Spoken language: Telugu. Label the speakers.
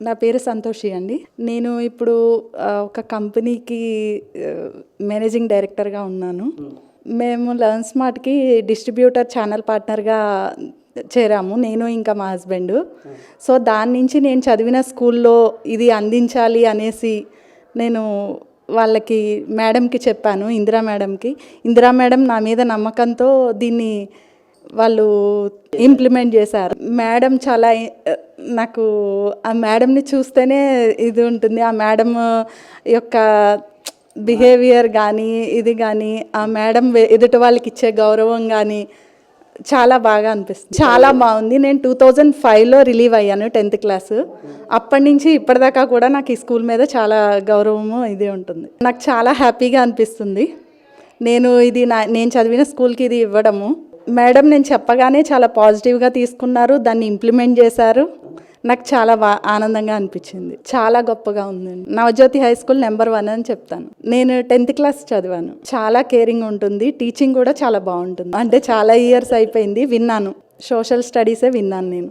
Speaker 1: నా పేరు సంతోషి అండి. నేను ఇప్పుడు ఒక కంపెనీకి మేనేజింగ్ డైరెక్టర్గా ఉన్నాను. మేము లర్న్ స్మార్ట్కి డిస్ట్రిబ్యూటర్ ఛానల్ పార్ట్నర్గా చేరాము. నేను ఇంకా మా హస్బెండ్. సో దాని నుంచి నేను చదివిన స్కూల్లో ఇది అందించాలి అనేసి నేను వాళ్ళకి మేడంకి చెప్పాను ఇందిరా మేడంకి. ఇందిరా మేడం నా మీద నమ్మకంతో దీన్ని వాళ్ళు ఇంప్లిమెంట్ చేశారు. మేడం చాలా నాకు ఆ మేడంని చూస్తేనే ఇది ఉంటుంది. ఆ మేడం యొక్క బిహేవియర్ కానీ ఇది కానీ ఆ మేడం ఎదుటి వాళ్ళకి ఇచ్చే గౌరవం కానీ చాలా బాగా అనిపిస్తుంది. చాలా బాగుంది. నేను టూ థౌజండ్ ఫైవ్లో రిలీవ్ అయ్యాను టెన్త్ క్లాస్. అప్పటి నుంచి ఇప్పటిదాకా కూడా నాకు ఈ స్కూల్ మీద చాలా గౌరవము ఇది ఉంటుంది. నాకు చాలా హ్యాపీగా అనిపిస్తుంది. నేను ఇది నా నేను చదివిన స్కూల్కి ఇది ఇవ్వడము. మేడం నేను చెప్పగానే చాలా పాజిటివ్గా తీసుకున్నారు దాన్ని ఇంప్లిమెంట్ చేశారు. నాకు చాలా బా ఆనందంగా అనిపించింది. చాలా గొప్పగా ఉందండి. Navajyoti high school number one అని చెప్తాను. నేను టెన్త్ క్లాస్ చదివాను. చాలా కేరింగ్ ఉంటుంది. టీచింగ్ కూడా చాలా బాగుంటుంది. అంటే చాలా ఇయర్స్ అయిపోయింది. విన్నాను. సోషల్ స్టడీసే విన్నాను నేను.